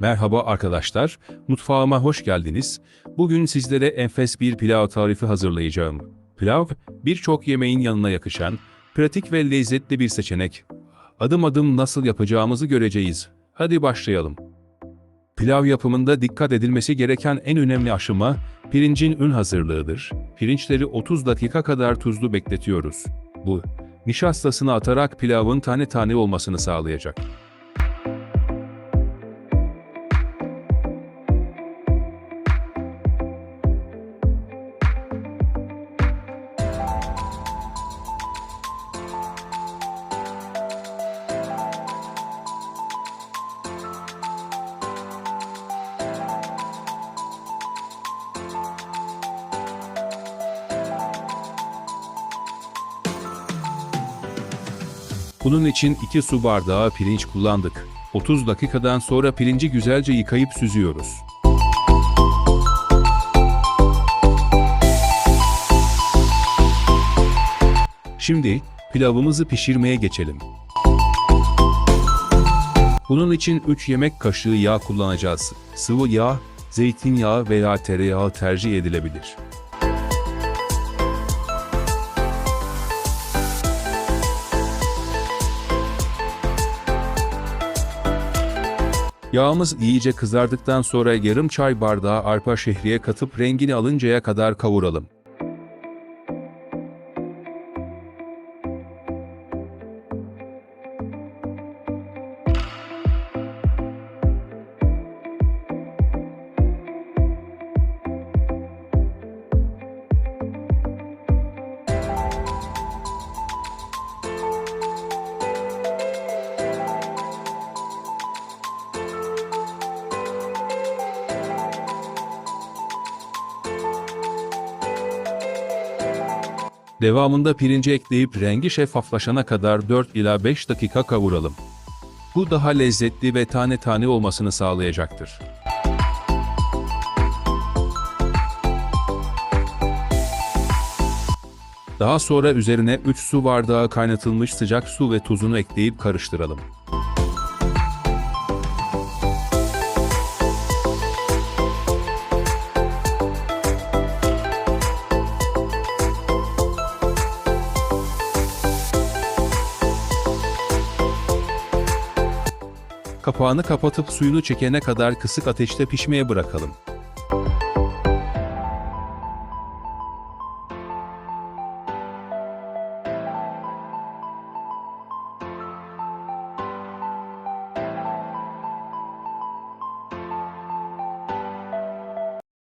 Merhaba arkadaşlar, mutfağıma hoş geldiniz. Bugün sizlere enfes bir pilav tarifi hazırlayacağım. Pilav, birçok yemeğin yanına yakışan, pratik ve lezzetli bir seçenek. Adım adım nasıl yapacağımızı göreceğiz. Hadi başlayalım. Pilav yapımında dikkat edilmesi gereken en önemli aşama pirincin ün hazırlığıdır. Pirinçleri 30 dakika kadar tuzlu bekletiyoruz. Bu, nişastasını atarak pilavın tane tane olmasını sağlayacak. Bunun için 2 su bardağı pirinç kullandık. 30 dakikadan sonra pirinci güzelce yıkayıp süzüyoruz. Şimdi pilavımızı pişirmeye geçelim. Bunun için 3 yemek kaşığı yağ kullanacağız. Sıvı yağ, zeytinyağı veya tereyağı tercih edilebilir. Yağımız iyice kızardıktan sonra yarım çay bardağı arpa şehriye katıp rengini alıncaya kadar kavuralım. Devamında pirinci ekleyip rengi şeffaflaşana kadar 4 ila 5 dakika kavuralım. Bu daha lezzetli ve tane tane olmasını sağlayacaktır. Daha sonra üzerine 3 su bardağı kaynatılmış sıcak su ve tuzunu ekleyip karıştıralım. Kapağını kapatıp suyunu çekene kadar kısık ateşte pişmeye bırakalım.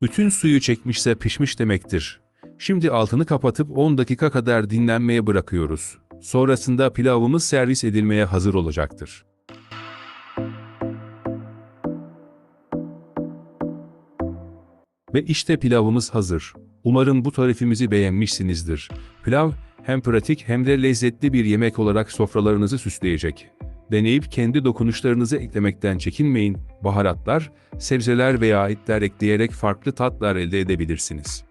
Bütün suyu çekmişse pişmiş demektir. Şimdi altını kapatıp 10 dakika kadar dinlenmeye bırakıyoruz. Sonrasında pilavımız servis edilmeye hazır olacaktır. Ve işte pilavımız hazır. Umarım bu tarifimizi beğenmişsinizdir. Pilav hem pratik hem de lezzetli bir yemek olarak sofralarınızı süsleyecek. Deneyip kendi dokunuşlarınızı eklemekten çekinmeyin. Baharatlar, sebzeler veya etler ekleyerek farklı tatlar elde edebilirsiniz.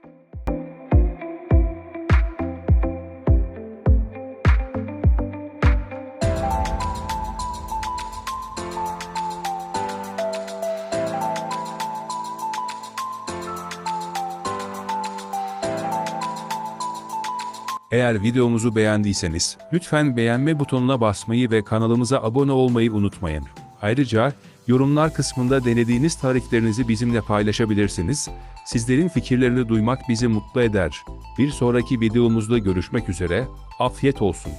Eğer videomuzu beğendiyseniz lütfen beğenme butonuna basmayı ve kanalımıza abone olmayı unutmayın. Ayrıca yorumlar kısmında denediğiniz tariflerinizi bizimle paylaşabilirsiniz. Sizlerin fikirlerini duymak bizi mutlu eder. Bir sonraki videomuzda görüşmek üzere, afiyet olsun.